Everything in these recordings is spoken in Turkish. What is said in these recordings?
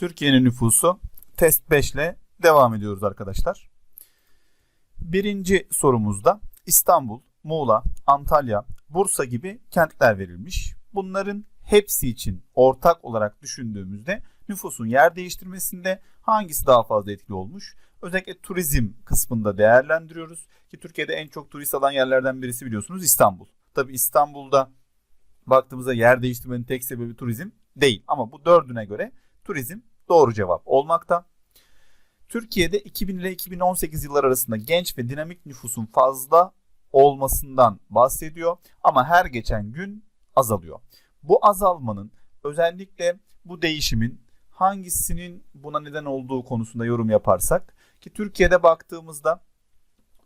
Türkiye'nin nüfusu test 5 ile devam ediyoruz arkadaşlar. Birinci sorumuzda İstanbul, Muğla, Antalya, Bursa gibi kentler verilmiş. Bunların hepsi için ortak olarak düşündüğümüzde nüfusun yer değiştirmesinde hangisi daha fazla etkili olmuş? Özellikle turizm kısmında değerlendiriyoruz. Ki Türkiye'de en çok turist alan yerlerden birisi biliyorsunuz İstanbul. Tabi İstanbul'da baktığımızda yer değiştirmenin tek sebebi turizm değil. Ama bu dördüne göre turizm doğru cevap olmakta. Türkiye'de 2000 ile 2018 yıllar arasında genç ve dinamik nüfusun fazla olmasından bahsediyor ama her geçen gün azalıyor. Bu azalmanın özellikle bu değişimin hangisinin buna neden olduğu konusunda yorum yaparsak ki Türkiye'de baktığımızda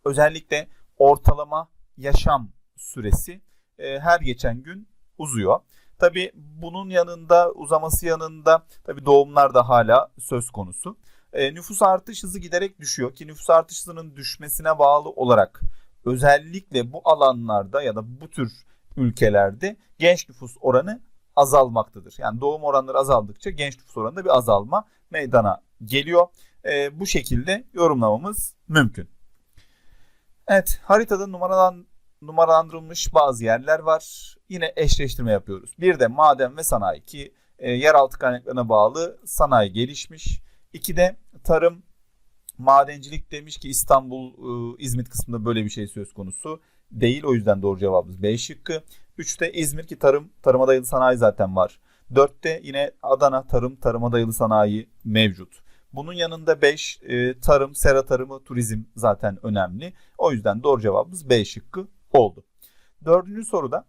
özellikle ortalama yaşam süresi e, her geçen gün uzuyor. Tabi bunun yanında uzaması yanında tabi doğumlar da hala söz konusu. E, nüfus artış hızı giderek düşüyor ki nüfus artış hızının düşmesine bağlı olarak özellikle bu alanlarda ya da bu tür ülkelerde genç nüfus oranı azalmaktadır. Yani doğum oranları azaldıkça genç nüfus oranında bir azalma meydana geliyor. E, bu şekilde yorumlamamız mümkün. Evet haritada numaralan, numaralandırılmış bazı yerler var. Yine eşleştirme yapıyoruz. Bir de maden ve sanayi ki e, yeraltı kaynaklarına bağlı sanayi gelişmiş. İki de tarım, madencilik demiş ki İstanbul, e, İzmit kısmında böyle bir şey söz konusu değil. O yüzden doğru cevabımız B şıkkı. Üçte İzmir ki tarım, tarıma dayalı sanayi zaten var. Dörtte yine Adana tarım, tarıma dayalı sanayi mevcut. Bunun yanında 5 e, tarım, sera tarımı, turizm zaten önemli. O yüzden doğru cevabımız B şıkkı oldu. Dördüncü soruda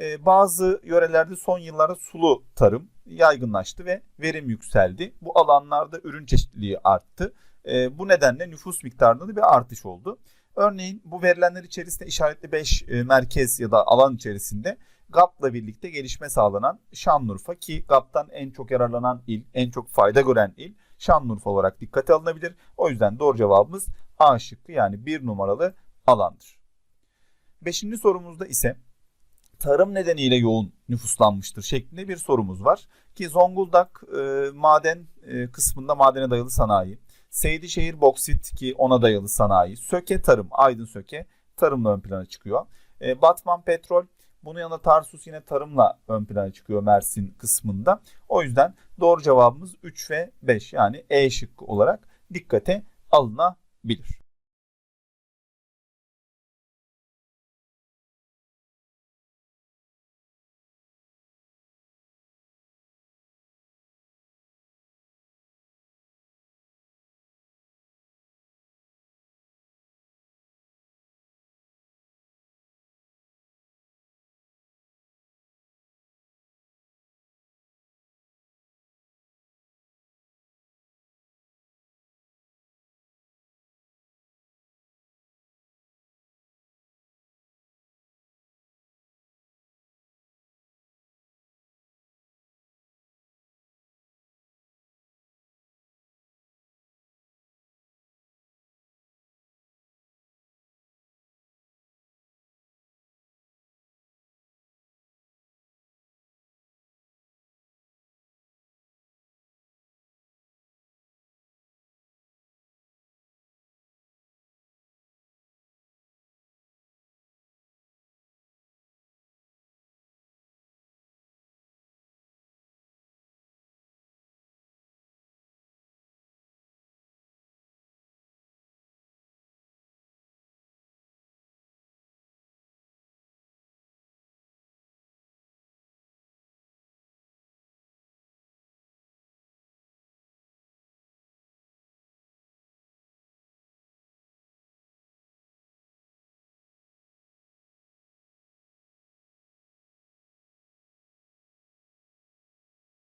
e, bazı yörelerde son yıllarda sulu tarım yaygınlaştı ve verim yükseldi. Bu alanlarda ürün çeşitliliği arttı. E, bu nedenle nüfus miktarında da bir artış oldu. Örneğin bu verilenler içerisinde işaretli 5 e, merkez ya da alan içerisinde GAP'la birlikte gelişme sağlanan Şanlıurfa ki GAP'tan en çok yararlanan il, en çok fayda gören il Şanlıurfa olarak dikkate alınabilir. O yüzden doğru cevabımız A şıkkı yani bir numaralı alandır. Beşinci sorumuzda ise tarım nedeniyle yoğun nüfuslanmıştır şeklinde bir sorumuz var. Ki Zonguldak e, maden e, kısmında madene dayalı sanayi, Seydişehir boksit ki ona dayalı sanayi, Söke tarım, Aydın Söke tarımla ön plana çıkıyor. E, Batman petrol, bunun yanında Tarsus yine tarımla ön plana çıkıyor Mersin kısmında. O yüzden doğru cevabımız 3 ve 5 yani E şıkkı olarak dikkate alınabilir.